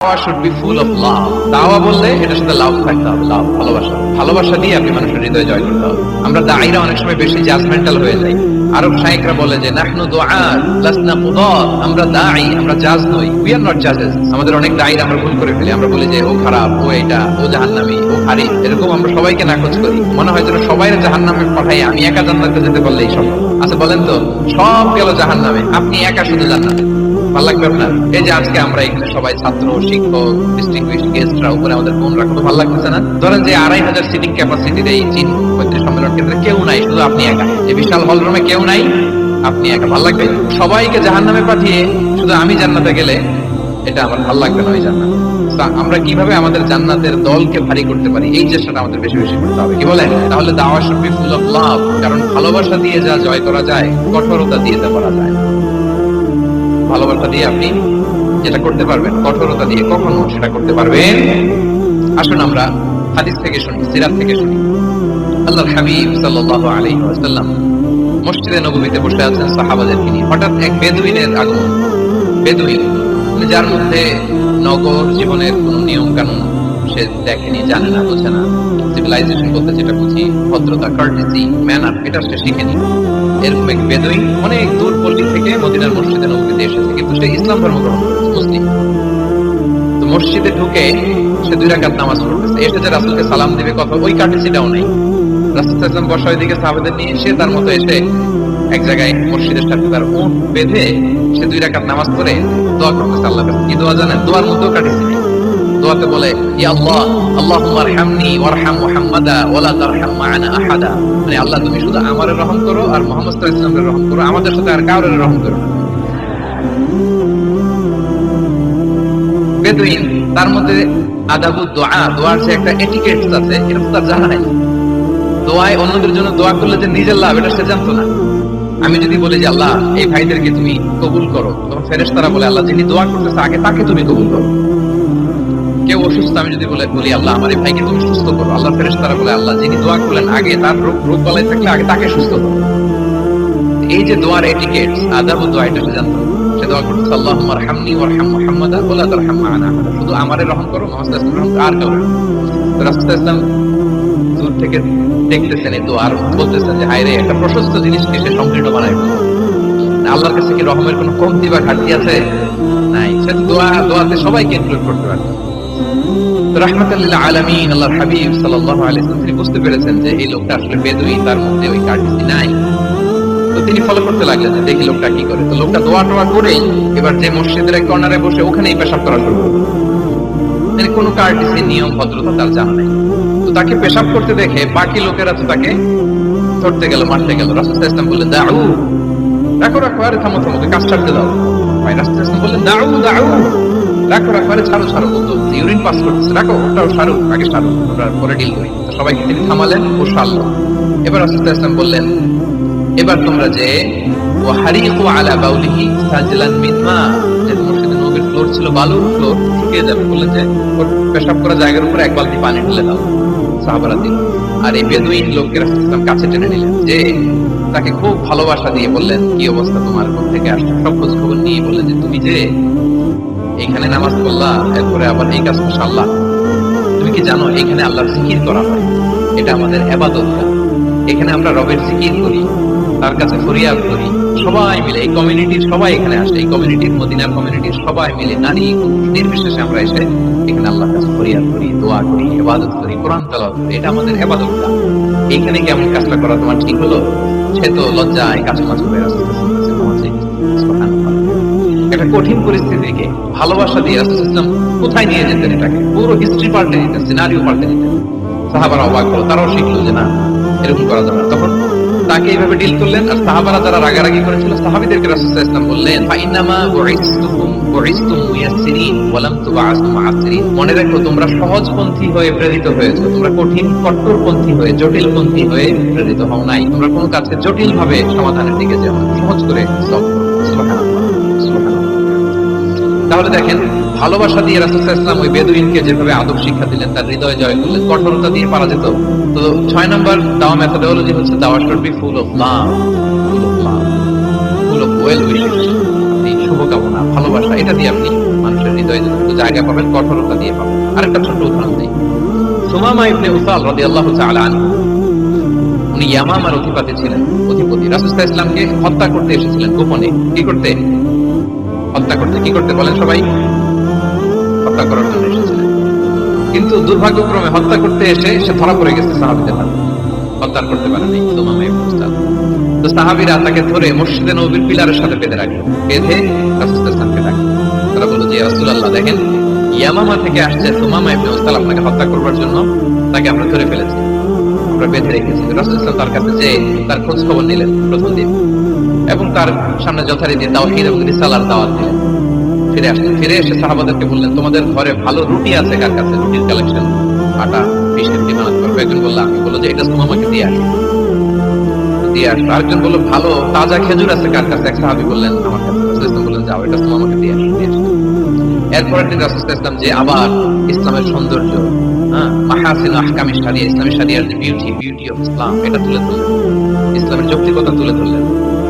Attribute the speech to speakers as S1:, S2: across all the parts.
S1: আমাদের অনেক আমরা ভুল করে ফেলি। আমরা বলি যে, ও খারাপ, ও এটা, ও জাহান্নামী, ও হারি। এরকম আমরা সবাইকে নাকচ করি। মনে হয় যেন সবাই জাহান্নামে পাঠাই আমি একা জান্নাতে যেতে পারলেই সব আচ্ছা বলেন তো, সব গেল জাহান্নামে। আপনি একা শুধু জান্নাতে? ভালো লাগবে আপনার? এই যে আজকে আমরা এখানে সবাই ছাত্র, শিক্ষক গেস্টরা উপরে আমাদের ভালো লাগতেছে না। ধরেন যে আড়াই হাজার সিটিং ক্যাপাসিটির এই চীন সম্মেলন কেন্দ্রে কেউ নাই, শুধু আপনি একা। এই বিশাল হল রুমে কেউ নাই, আপনি একা। ভালো লাগবে? সবাইকে জাহান নামে পাঠিয়ে শুধু আমি জান্নাতে গেলে এটা আমার ভালো লাগবে না ওই জান্নাত। আমরা কীভাবে আমাদের জান্নাতের দলকে ভারী করতে পারি? এই চেষ্টাটা আমাদের বেশি বেশি করতে হবে। কি বলেন? তাহলে Dawa should be full of love কারণ ভালোবাসা দিয়ে যা জয় করা যায়, কঠোরতা দিয়ে তা করা যায়। ভালোবাসা দিয়ে আপনি যেটা করতে পারবেন, কঠোরতা দিয়ে কখনো সেটা করতে পারবেন। আসুন আমরা হাদিস থেকে শুনি, সিরাত থেকে শুনি। আল্লাহর হাবিব সাল্লাল্লাহু আলাইহি ওয়াসাল্লাম মসজিদে নববীতে বসে আছেন সাহাবাদেরকে নিয়ে হঠাৎ এক বেদুইনের আগমন। বেদুইন মানে যার মধ্যে নগর জীবনের কোন নিয়ম কানুন সে দেখেনি, জানে না, বোঝে না। সিভিলাইজেশন বলতে যেটা বুঝি, ভদ্রতা কার্টিসি ম্যানার এটা সে শিখেনি। এরকম এক বেদুইন অনেক দূর পল্লী থেকে মদিনার মসজিদে নবীতে এসেছে, কিন্তু সে ইসলাম ধর্ম গ্রহণ করেছে, মুসলিম। তো মসজিদে ঢুকে সে দুই রাকাত নামাজ পড়তেছে, এসে যে রাসুলকে সালাম দিবে, কথা ওই কার্টিসিটাও নেই। রাসুল ইসলাম ওইদিকে সাহাবেদের নিয়ে সে তার মতো এসে এক জায়গায় মসজিদের সাথে তার উঠ বেঁধে সে দুই রাকাত নামাজ পড়ে দোয়া করতেছে আল্লাহ কাছে। কি দোয়া জানেন? দোয়ার কাটিসি নেই। দোয়াতে বলে ইয়া আল্লাহ আরহামনি ওয়ারহাম মুহাম্মাদা ওয়ালা তারহাম আহাদা। মানে আল্লাহ, তুমি শুধু আমারে রহম করো আর সাল্লাল্লাহু রহম করো, আমাদের সাথে আর কাউরে রহম করো বেদুইন, তার মধ্যে আদাবু দোয়া, দোয়ার যে একটা আছে তার জানা নাই দোয়ায় অন্যদের জন্য দোয়া করলে যে নিজের লাভ, এটা সে জানতো না। আমি যদি বলি যে, আল্লাহ, এই ভাইদেরকে তুমি কবুল করো, তখন ফেরেশতারা বলে, আল্লাহ, যিনি দোয়া করতেছে, আগে তাকে তুমি কবুল করো। অসুস্থ, আমি যদি বলে বলি, আল্লাহ, আমার এই ভাইকে তুমি সুস্থ করো। আল্লাহ ফেরেশতারা বলে, আল্লাহ, যিনি দোয়া করলেন আগে তার রোগ রোগ বালাই থাকলে আগে তাকে সুস্থ করো। এই যে দোয়ার এটিকেট আদাব দোয়া, এটা জানতো সে দোয়া করতেছে আল্লাহুম্মা আরহামনি ওয়ারহাম মুহাম্মাদা তারহাম মা'ানা আহাদা। শুধু আমারে রহম করো আলাইহি আর কাউরে না। তো রাসূল সাল্লাল্লাহু আলাইহি ওয়াসাল্লাম দূর থেকে দেখতেছেন এই দোয়া আর বলতেছেন যে হায় রে একটা প্রশস্ত জিনিসকে সে সংকীর্ণ বানায় আল্লাহর কাছে কি রহমের কোনো কমতি বা ঘাটতি আছে? নাই। সে দোয়া দোয়াতে সবাইকে ইনক্লুড করতে পারে। মানে নিয়ম, ভদ্রতা তার জানা নেই। তো তাকে পেশাব করতে দেখে বাকি লোকেরা তো তাকে ধরতে গেল, মারতে গেল। আলাইহি ওয়াসাল্লাম বললেন দাউ রাখো রাখো, আরে থামো থামো, কাজ ছাড়তে দাও। ভাই আলাইহি বললেন দাউ দাউ রাখো রাখো ছাড়ো ছাড়ো। বলতো ইউরিন পাস করতেছে। রাখো ওটাও ছাড়ো আগে ছাড়ো ওটা পরে ডিল করি। সবাইকে তিনি থামালেন ও সারলো। এবার রাসূল ওয়াসাল্লাম বললেন, এবার তোমরা যে ওয়াহারিকু আলা বাউলিহি সাজলান মিন মা যে মসজিদে নবীর ফ্লোর ছিল, বালুর ফ্লোর শুকিয়ে যাবে যে, ওর পেশাব করা জায়গার উপরে এক বালতি পানি ঢেলে দাও সাহাবারা দিল। আর এই বেদুইন লোককে রাসূল কাছে টেনে নিলেন, যে তাকে খুব ভালোবাসা দিয়ে বললেন, কি অবস্থা তোমার কোথা থেকে সব খোঁজ খবর নিয়ে বললেন যে, তুমি যে এইখানে নামাজ পড়লা, এরপরে আবার এই কাজ করছ তুমি কি জানো, এখানে আল্লাহর জিকির করা হয়? এটা আমাদের এবাদত এখানে আমরা রবের জিকির করি, তার কাছে ফরিয়াদ করি। সবাই মিলে, এই কমিউনিটির সবাই এখানে আসে, এই কমিউনিটির মদিনার কমিউনিটির সবাই মিলে নারী নির্বিশেষে আমরা এসে এখানে আল্লাহর কাছে ফরিয়াদ করি, দোয়া করি ইবাদত করি, কোরআন করি। এটা আমাদের ইবাদতটা এখানে কেমন কাজটা করা তোমার ঠিক হলো? সে তো লজ্জায় কাজ কাজ করে রাস্তা একটা কঠিন পরিস্থিতিকে ভালোবাসা দিয়ে রাসূল কোথায় নিয়ে যেতেন এটাকে? পুরো হিস্ট্রি পাল্টে দিতেন সিনারিও পাল্টে দিতেন। সাহাবারা অবাক হলো, তারাও শিখলো যে না, এরকম করা যাবে তখন তাকে এইভাবে ডিল করলেন আর সাহাবারা যারা রাগারাগি করেছিল, সাহাবিদেরকে রাসূল ইসলাম বললেন, ফাইনামা বুইসতুকুম বুইসতুম মুয়াসসিরিন ওয়া লাম তুবআসু মুআসসিরিন। মনে রাখো, তোমরা সহজপন্থী হয়ে প্রেরিত হয়েছো, তোমরা কঠিন, কট্টরপন্থী হয়ে, জটিলপন্থী হয়ে প্রেরিত হও নাই। তোমরা কোনো কাছে জটিল ভাবে সমাধানের দিকে যাও সহজ করে। সুবহানাল্লাহ সুবহানাল্লাহ। তাহলে দেখেন, ভালোবাসা দিয়ে রাসূল ইসলাম ওই বেদুইনকে যেভাবে আদব শিক্ষা দিলেন, তার হৃদয় জয় করলেন, কঠোরতা দিয়ে পারা যেত। তো ছয় নম্বর দাওয়া মেথোডোলজি হচ্ছে Dawa should be full of love full of love full of well wishes শুভকামনা, ভালোবাসা, এটা দিয়ে আপনি মানুষের হৃদয় জায়গা পাবেন, কঠোরতা দিয়ে পাবেন। আরেকটা ছোট উদাহরণ দিই। সুমামা ইবনে উসাল রাদিয়াল্লাহু তাআলা আনহু, উনি ইয়ামামার অধিপতি ছিলেন, অধিপতি। ইসলামকে হত্যা করতে এসেছিলেন গোপনে। কি করতে? হত্যা করতে কি করতে বলেন সবাই? হত্যা করার জন্য এসেছিলেন কিন্তু দুর্ভাগ্যক্রমে হত্যা করতে এসে সে ধরা পড়ে গেছে সাহাবিদের হাতে। হত্যা করতে পারেনি তো সাহাবীরা তাকে ধরে মসজিদে নবীর পিলারের সাথে বেঁধে বেঁধে তারা বলল যে দেখেন, ইয়ামামা থেকে আসছে ইবনে আপনাকে হত্যা করবার জন্য। তাকে আমরা ধরে ফেলেছি। আমরা বেঁধে রেখেছি। রাসূল তার কাছে যে তার খোঁজ খবর নিলেন প্রথম দিন। এবং তার সামনে যথারীতি তাওহীদ এবং রিসালার দাওয়াত দিলেন। ফিরে আসলেন, ফিরে এসে সাহাবাদেরকে বললেন, তোমাদের ঘরে ভালো রুটি আছে কার কাছে? রুটির কালেকশন আটা বিশের ডিমান্ড করবে একজন বলল, আমি বলল যে, এটা সুমামাকে দিয়ে আসো। দিয়ে আরেকজন বলল, ভালো, তাজা খেজুর আছে কার কাছে? এক সাহাবি বললেন, আমার কাছে। বললেন, যাও, এটা দিয়ে আসো। দিয়ে এরপরের দিন রাসূল ইসলাম যে আবার ইসলামের সৌন্দর্য হ্যাঁ মাহাসিন আহকামি শারিয়া ইসলামী শারিয়ার যে বিউটি বিউটি অফ ইসলাম এটা তুলে ধরলেন। ইসলামের যৌক্তিকতা তুলে ধরলেন।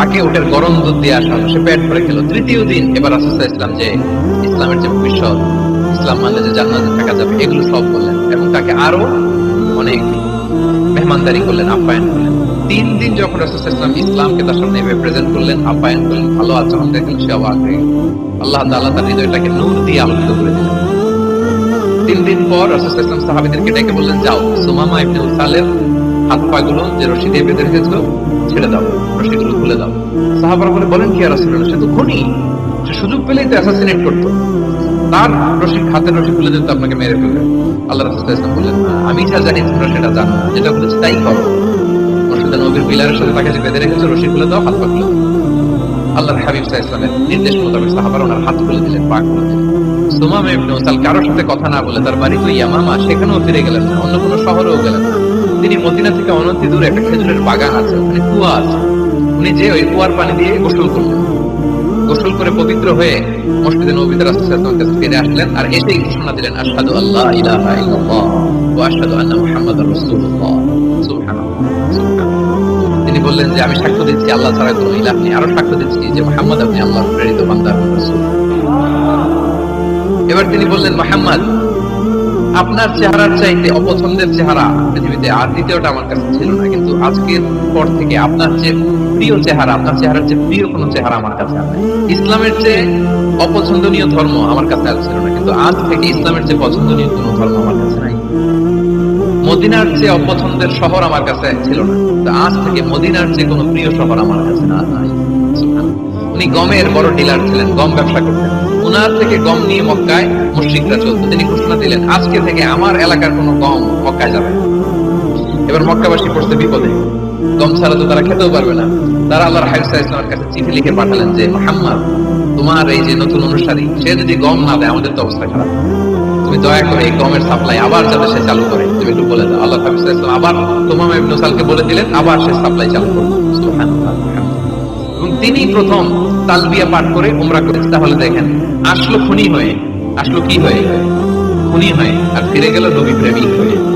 S1: তাকে উটের গরম দুধ দিয়ে আসা সে পেট ভরে খেলো। তৃতীয় দিন এবার রাসূল ইসলাম যে ইসলামের যে ভবিষ্যৎ, ইসলাম মানলে যে জান্নাতে থাকা যাবে, এগুলো সব বললেন এবং তাকে আরও অনেক মেহমানদারি করলেন, আপ্যায়ন করলেন। তিন দিন যখন রাসূল ইসলাম ইসলামকে তার সামনে প্রেজেন্ট করলেন, আপ্যায়ন করলেন, ভালো আচরণ দেখলেন, সে অবাক হয়ে আল্লাহ তাআলা তার হৃদয়টাকে নূর দিয়ে আলোকিত করে দিলেন। তিন দিন পর রাসূল ইসলাম সাহাবীদেরকে ডেকে বললেন, যাও, সুমামা ইবনে উসালের হাত পা গুলো যে রশি দিয়ে বেঁধে রেখেছো ছেড়ে দাও, রশিগুলো খুলে দাও। সাহাবারা বলে, বলেন কি আর সে তো খুনি। সে সুযোগ পেলেই তো অ্যাসাসিনেট করতো। তার রশি হাতের রশি খুলে দিতে আপনাকে মেরে ফেলবে। আল্লাহ রাসূল ইসলাম বললেন, আমি যা জানি তোমরা সেটা জানো, যেটা বলেছি তাই করো। মসজিদে নবীর পিলারের সাথে তাকে যে বেঁধে রেখেছো, রশি খুলে দাও, হাত পা খুলে আল্লাহর হাবিব আলাইহি ওয়াসাল্লামের নির্দেশ মোতাবেক সাহাবারা ওনার হাত খুলে দিলেন, পা খুলে দিলেন। সুমাম ইবনে উসাল কারোর সাথে কথা না বলে তার বাড়ি তো ইয়ামামা, সেখানেও ফিরে গেলেন না, অন্য কোনো শহরেও গেলেন না। তিনি মদিনা থেকে অনতি দূরে একটা খেজুরের বাগান আছে, ওখানে কুয়া আছে। উনি যে ওই কুয়ার পানি দিয়ে গোসল করলেন। গোসল করে পবিত্র হয়ে মসজিদে নবীতে রাসূলুল্লাহ কাছে ফিরে আসলেন আর এসেই ঘোষণা দিলেন, আশহাদু আল্লাহ ইলাহা ইল্লাল্লাহ ওয়া আশহাদু আন্না রাসূলুল্লাহ। তিনি বললেন যে, আমি সাক্ষ্য দিচ্ছি, আল্লাহ ছাড়া কোনো ইলাহ নেই। আরও সাক্ষ্য দিচ্ছি যে, মুহাম্মদ আপনি আল্লাহর প্রেরিত এবার তিনি বললেন, মোহাম্মদ আপনার চেহারার চাইতে অপছন্দের চেহারা পৃথিবীতে আর দ্বিতীয়টা আমার কাছে ছিল না। কিন্তু আজকের পর থেকে আপনার যে প্রিয় চেহারা, আপনার চেহারার যে প্রিয় কোনো চেহারা আমার কাছে নেই। ইসলামের যে অপছন্দনীয় ধর্ম আমার কাছে আর ছিল না, কিন্তু আজ থেকে ইসলামের যে পছন্দনীয় কোনো ধর্ম আমার কাছে নাই। মদিনার যে অপছন্দের শহর আমার কাছে ছিল না আজ থেকে মদিনার যে কোনো প্রিয় শহর আমার কাছে না নাই। উনি গমের বড় ডিলার ছিলেন, গম ব্যবসা করতেন। উনার থেকে গম নিয়ে মক্কায় মুশরিকরা চলতো তিনি ঘোষণা দিলেন, আজকে থেকে আমার এলাকার কোনো গম মক্কায় যাবে এবার মক্কাবাসী পড়ছে বিপদে। গম ছাড়া তো তারা খেতেও পারবে না। তারা আল্লাহর হাইসা ইসলামের কাছে চিঠি লিখে পাঠালেন যে, মোহাম্মদ, তোমার এই যে নতুন অনুসারী, সে যদি গম না দেয়, আমাদের তো অবস্থা খারাপ। তুমি দয়া করে এই গমের সাপ্লাই আবার যাতে সে চালু করে। তুমি একটু বলে দাও। আল্লাহ হাফিজ ইসলাম আবার তোমাম ইবনে বলে দিলেন, আবার সে সাপ্লাই চালু করবে। এবং তিনি প্রথম তালবিয়া পাঠ করে উমরা করেছে, তাহলে দেখেন, আসলো খুনি হয়ে, আসলো কি হয়ে? খুনি হয়ে, আর ফিরে গেল নবী প্রেমিক হয়ে।